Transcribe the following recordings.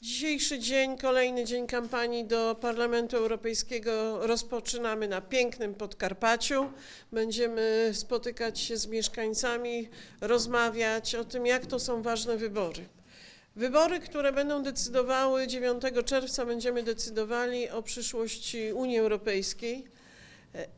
Dzisiejszy dzień, kolejny dzień kampanii do Parlamentu Europejskiego rozpoczynamy na pięknym Podkarpaciu. Będziemy spotykać się z mieszkańcami, rozmawiać o tym, jak to są ważne wybory. Wybory, które będą decydowały 9 czerwca, będziemy decydowali o przyszłości Unii Europejskiej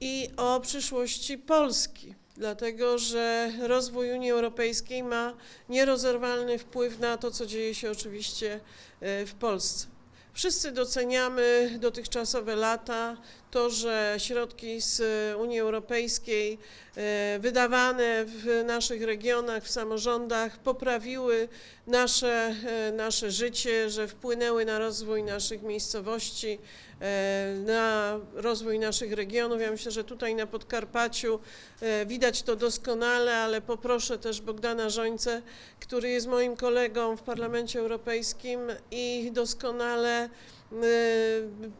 i o przyszłości Polski, dlatego że rozwój Unii Europejskiej ma nierozerwalny wpływ na to, co dzieje się oczywiście e, w Polsce. Wszyscy doceniamy dotychczasowe lata, to, że środki z Unii Europejskiej e, wydawane w naszych regionach, w samorządach poprawiły nasze, e, nasze życie, że wpłynęły na rozwój naszych miejscowości, e, na rozwój naszych regionów. Ja myślę, że tutaj na Podkarpaciu e, widać to doskonale, ale poproszę też Bogdana Żońcę, który jest moim kolegą w Parlamencie Europejskim i doskonale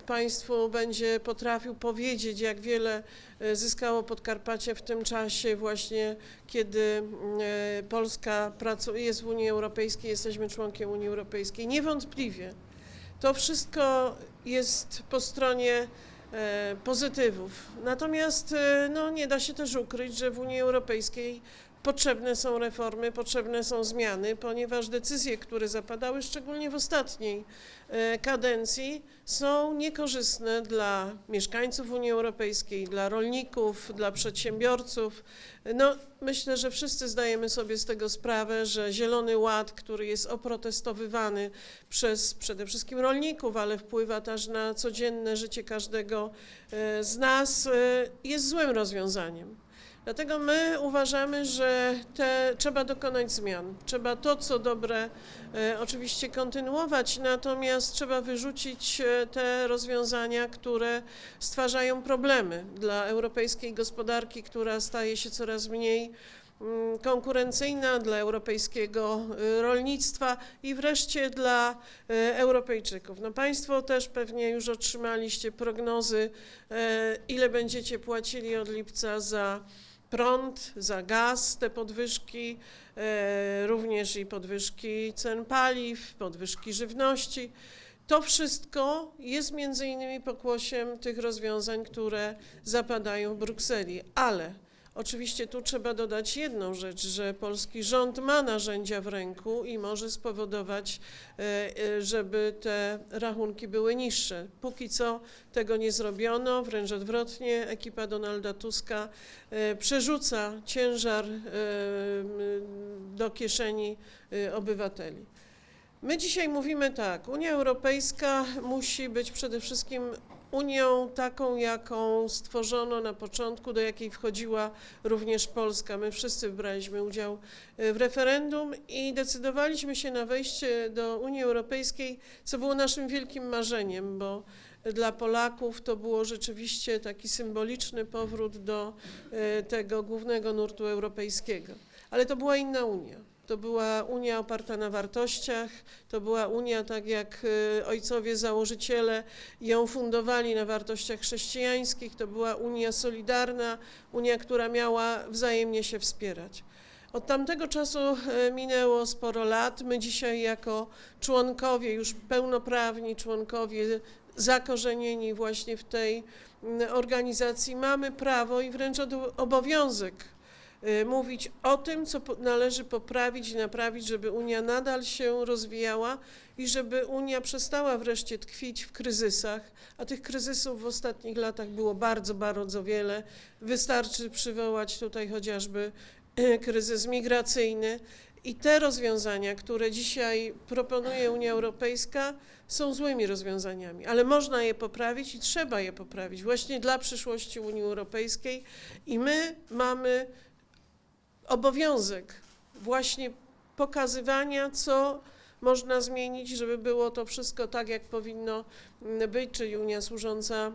Państwu będzie potrafił powiedzieć, jak wiele y, zyskało Podkarpacie w tym czasie właśnie, kiedy y, Polska pracuje, jest w Unii Europejskiej, jesteśmy członkiem Unii Europejskiej. Niewątpliwie to wszystko jest po stronie e, pozytywów. Natomiast e, no, nie da się też ukryć, że w Unii Europejskiej potrzebne są reformy, potrzebne są zmiany, ponieważ decyzje, które zapadały szczególnie w ostatniej e, kadencji, są niekorzystne dla mieszkańców Unii Europejskiej, dla rolników, dla przedsiębiorców. No, myślę, że wszyscy zdajemy sobie z tego sprawę, że Zielony Ład, który jest oprotestowywany przez przede wszystkim rolników, ale wpływa też na codzienne życie każdego e, z nas, e, jest złym rozwiązaniem. Dlatego my uważamy, że te, trzeba dokonać zmian. Trzeba to, co dobre, e, oczywiście kontynuować, natomiast trzeba wyrzucić e, te rozwiązania, które stwarzają problemy dla europejskiej gospodarki, która staje się coraz mniej mm, konkurencyjna dla europejskiego e, rolnictwa i wreszcie dla e, Europejczyków. No Państwo też pewnie już otrzymaliście prognozy, ile będziecie płacili od lipca za prąd, za gaz, te podwyżki, e, również i podwyżki cen paliw, podwyżki żywności. To wszystko jest między innymi pokłosiem tych rozwiązań, które zapadają w Brukseli, ale oczywiście tu trzeba dodać jedną rzecz, że polski rząd ma narzędzia w ręku i może spowodować, e, e, żeby te rachunki były niższe. Póki co tego nie zrobiono, wręcz odwrotnie, ekipa Donalda Tuska e, przerzuca ciężar do kieszeni obywateli. My dzisiaj mówimy tak, Unia Europejska musi być przede wszystkim Unią taką, jaką stworzono na początku, do jakiej wchodziła również Polska. My wszyscy braliśmy udział e, w referendum i decydowaliśmy się na wejście do Unii Europejskiej, co było naszym wielkim marzeniem, bo dla Polaków to było rzeczywiście taki symboliczny powrót do e, tego głównego nurtu europejskiego. Ale to była inna Unia. To była Unia oparta na wartościach, to była Unia, tak jak e, ojcowie założyciele ją fundowali na wartościach chrześcijańskich, to była Unia solidarna, Unia, która miała wzajemnie się wspierać. Od tamtego czasu e, minęło sporo lat. My dzisiaj jako członkowie, już pełnoprawni członkowie, zakorzenieni właśnie w tej mm, organizacji, mamy prawo i wręcz obowiązek y, mówić o tym, co należy poprawić i naprawić, żeby Unia nadal się rozwijała i żeby Unia przestała wreszcie tkwić w kryzysach, a tych kryzysów w ostatnich latach było bardzo, bardzo wiele. Wystarczy przywołać tutaj chociażby y, kryzys migracyjny. I te rozwiązania, które dzisiaj proponuje Unia Europejska, są złymi rozwiązaniami, ale można je poprawić i trzeba je poprawić właśnie dla przyszłości Unii Europejskiej. I my mamy obowiązek właśnie pokazywania, co można zmienić, żeby było to wszystko tak, jak powinno być, czyli Unia służąca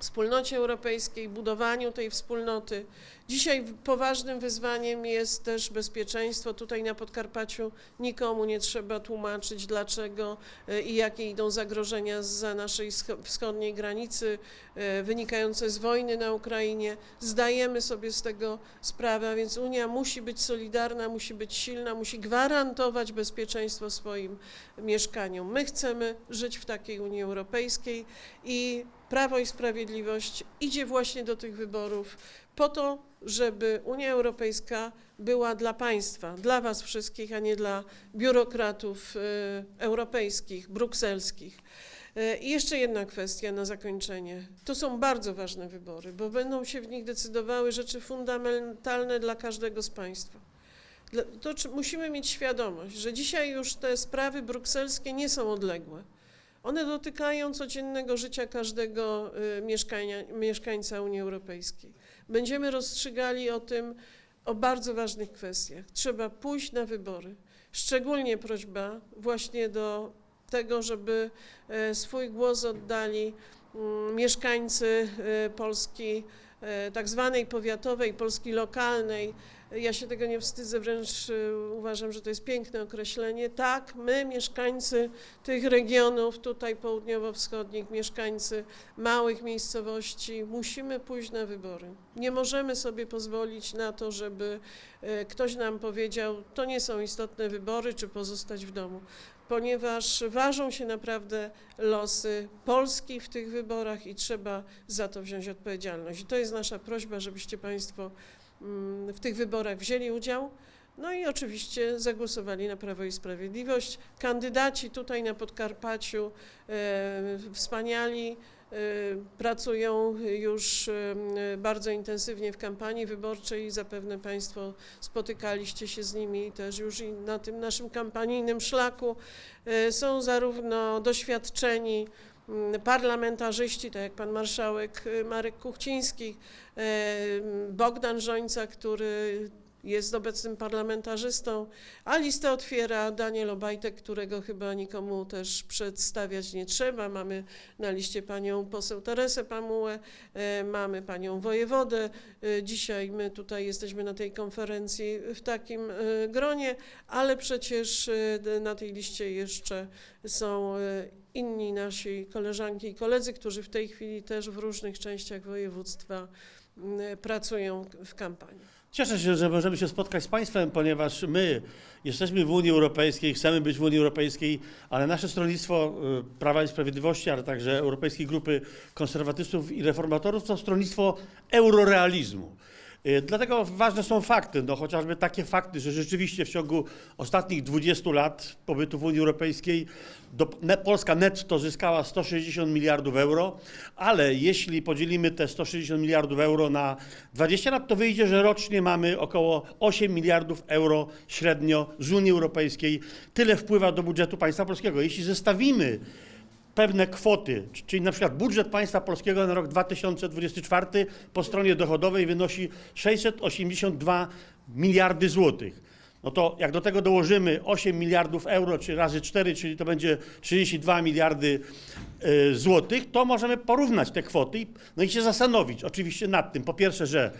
wspólnocie europejskiej, budowaniu tej wspólnoty Dzisiaj poważnym wyzwaniem jest też bezpieczeństwo. Tutaj na Podkarpaciu nikomu nie trzeba tłumaczyć, dlaczego e, i jakie idą zagrożenia za naszej scho- wschodniej granicy e, wynikające z wojny na Ukrainie. Zdajemy sobie z tego sprawę, a więc Unia musi być solidarna, musi być silna, musi gwarantować bezpieczeństwo swoim mieszkaniom. My chcemy żyć w takiej Unii Europejskiej i Prawo i Sprawiedliwość idzie właśnie do tych wyborów po to, żeby Unia Europejska była dla państwa, dla was wszystkich, a nie dla biurokratów y, europejskich, brukselskich. Y, I jeszcze jedna kwestia na zakończenie. To są bardzo ważne wybory, bo będą się w nich decydowały rzeczy fundamentalne dla każdego z państwa. To musimy mieć świadomość, że dzisiaj już te sprawy brukselskie nie są odległe. One dotykają codziennego życia każdego y, mieszkania, mieszkańca Unii Europejskiej. Będziemy rozstrzygali o tym, o bardzo ważnych kwestiach. Trzeba pójść na wybory. Szczególnie prośba właśnie do tego, żeby e, swój głos oddali mm, mieszkańcy e, Polski tak zwanej powiatowej, Polski lokalnej. Ja się tego nie wstydzę, wręcz e, uważam, że to jest piękne określenie. Tak, my, mieszkańcy tych regionów tutaj południowo-wschodnich, mieszkańcy małych miejscowości, musimy pójść na wybory. Nie możemy sobie pozwolić na to, żeby e, ktoś nam powiedział, to nie są istotne wybory, czy pozostać w domu, ponieważ ważą się naprawdę losy Polski w tych wyborach i trzeba za to wziąć odpowiedzialność. I to jest nasza prośba, żebyście Państwo w tych wyborach wzięli udział. No i oczywiście zagłosowali na Prawo i Sprawiedliwość. Kandydaci tutaj na Podkarpaciu e, wspaniali, e, pracują już e, bardzo intensywnie w kampanii wyborczej zapewne Państwo spotykaliście się z nimi też już i na tym naszym kampanijnym szlaku. Są zarówno doświadczeni mm, parlamentarzyści, tak jak pan marszałek e, Marek Kuchciński, e, Bogdan Żońca, który jest obecnym parlamentarzystą, a listę otwiera Daniel Obajtek, którego chyba nikomu też przedstawiać nie trzeba. Mamy na liście panią poseł Teresę Pamułę, e, mamy panią wojewodę. E, Dzisiaj my tutaj jesteśmy na tej konferencji w takim e, gronie, ale przecież na tej liście jeszcze są inni nasi koleżanki i koledzy, którzy w tej chwili też w różnych częściach województwa pracują w kampanii. Cieszę się, że możemy się spotkać z Państwem, ponieważ my jesteśmy w Unii Europejskiej, chcemy być w Unii Europejskiej, ale nasze stronnictwo y, Prawa i Sprawiedliwości, ale także Europejskiej Grupy Konserwatystów i Reformatorów to stronnictwo eurorealizmu. Y, Dlatego ważne są fakty, no chociażby takie fakty, że rzeczywiście w ciągu ostatnich 20 lat pobytu w Unii Europejskiej do, ne, Polska netto zyskała 160 miliardów euro, ale jeśli podzielimy te 160 miliardów euro na 20 lat, to wyjdzie, że rocznie mamy około 8 miliardów euro średnio z Unii Europejskiej. Tyle wpływa do budżetu państwa polskiego. Jeśli zestawimy pewne kwoty, czyli na przykład budżet państwa polskiego na rok 2024 po stronie dochodowej wynosi 682 miliardy złotych. No to jak do tego dołożymy 8 miliardów euro, czy razy 4, czyli to będzie 32 miliardy e, złotych, to możemy porównać te kwoty no i się zastanowić oczywiście nad tym. Po pierwsze, że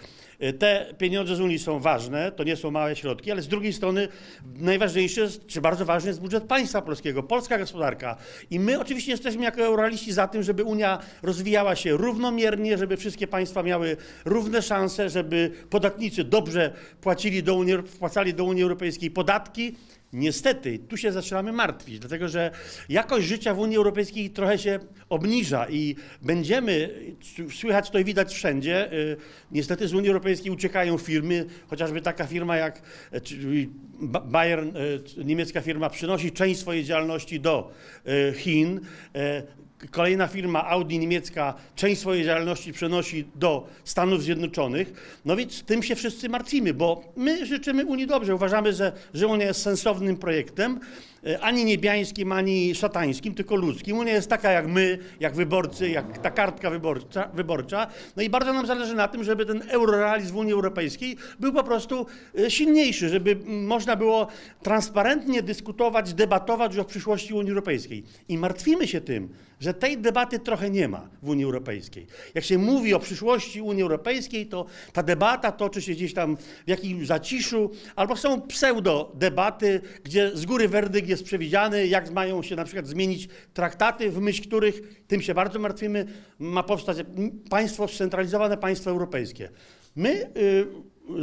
te pieniądze z Unii są ważne, to nie są małe środki, ale z drugiej strony najważniejszy czy bardzo ważny jest budżet państwa polskiego, polska gospodarka. I my oczywiście jesteśmy jako eurorealiści za tym, żeby Unia rozwijała się równomiernie, żeby wszystkie państwa miały równe szanse, żeby podatnicy dobrze płacili do Unii, wpłacali do Unii Europejskiej podatki. Niestety, tu się zaczynamy martwić, dlatego że jakość życia w Unii Europejskiej trochę się obniża i będziemy, słychać to i widać wszędzie, y, niestety z Unii Europejskiej uciekają firmy, chociażby taka firma jak e, Bayern, e, niemiecka firma, przynosi część swojej działalności do e, Chin. Kolejna firma Audi niemiecka część swojej działalności przenosi do Stanów Zjednoczonych. No więc tym się wszyscy martwimy, bo my życzymy Unii dobrze. Uważamy, że, że Unia jest sensownym projektem, ani niebiańskim, ani szatańskim, tylko ludzkim. Unia jest taka jak my, jak wyborcy, jak ta kartka wyborcza, wyborcza. No i bardzo nam zależy na tym, żeby ten eurorealizm w Unii Europejskiej był po prostu e, silniejszy, żeby można było transparentnie dyskutować, debatować już o przyszłości Unii Europejskiej. I martwimy się tym, że tej debaty trochę nie ma w Unii Europejskiej. Jak się mówi o przyszłości Unii Europejskiej, to ta debata toczy się gdzieś tam w jakimś zaciszu, albo są pseudo-debaty, gdzie z góry werdykt jest przewidziany, jak mają się na przykład zmienić traktaty, w myśl których, tym się bardzo martwimy, ma powstać państwo, scentralizowane państwo europejskie. My y,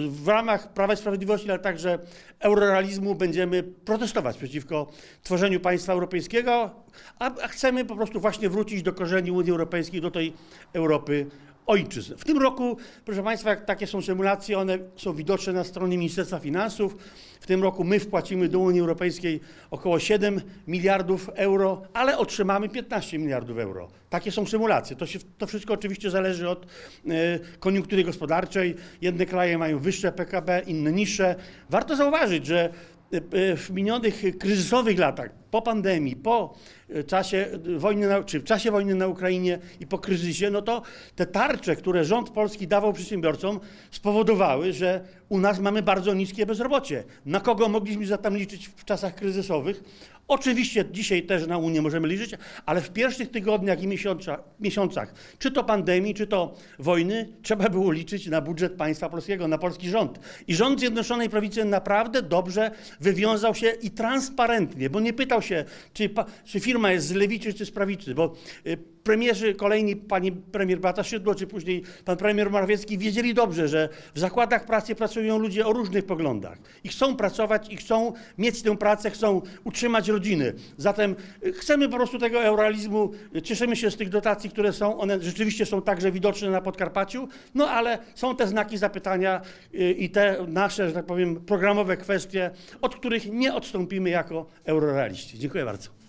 w ramach Prawa i Sprawiedliwości, ale także eurorealizmu będziemy protestować przeciwko tworzeniu państwa europejskiego, a chcemy po prostu właśnie wrócić do korzeni Unii Europejskiej, do tej Europy ojczyzn. W tym roku, proszę Państwa, takie są symulacje, one są widoczne na stronie Ministerstwa Finansów. W tym roku my wpłacimy do Unii Europejskiej około 7 miliardów euro, ale otrzymamy 15 miliardów euro. Takie są symulacje. To, się, to wszystko oczywiście zależy od e, koniunktury gospodarczej. Jedne kraje mają wyższe PKB, inne niższe. Warto zauważyć, że e, w minionych kryzysowych latach, po pandemii, po e, czasie wojny, na, czy w czasie wojny na Ukrainie i po kryzysie, no to te tarcze, które rząd polski dawał przedsiębiorcom, spowodowały, że u nas mamy bardzo niskie bezrobocie. Na kogo mogliśmy zatem liczyć w czasach kryzysowych? Oczywiście dzisiaj też na Unię możemy liczyć, ale w pierwszych tygodniach i miesiąca, miesiącach, czy to pandemii, czy to wojny, trzeba było liczyć na budżet państwa polskiego, na polski rząd. I rząd Zjednoczonej Prawicy naprawdę dobrze wywiązał się i transparentnie, bo nie pytał się, czy, czy firma jest z lewicy, czy z prawicy, bo y, premierzy kolejni, pani premier Beata Szydło, czy później pan premier Morawiecki wiedzieli dobrze, że w zakładach pracy pracują ludzie o różnych poglądach i chcą pracować i chcą mieć tę pracę, chcą utrzymać rodziny. Zatem y, chcemy po prostu tego eurorealizmu, y, cieszymy się z tych dotacji, które są, one rzeczywiście są także widoczne na Podkarpaciu, no ale są te znaki zapytania y, i te nasze, że tak powiem, programowe kwestie, od których nie odstąpimy jako eurorealiści. Dziękuję bardzo.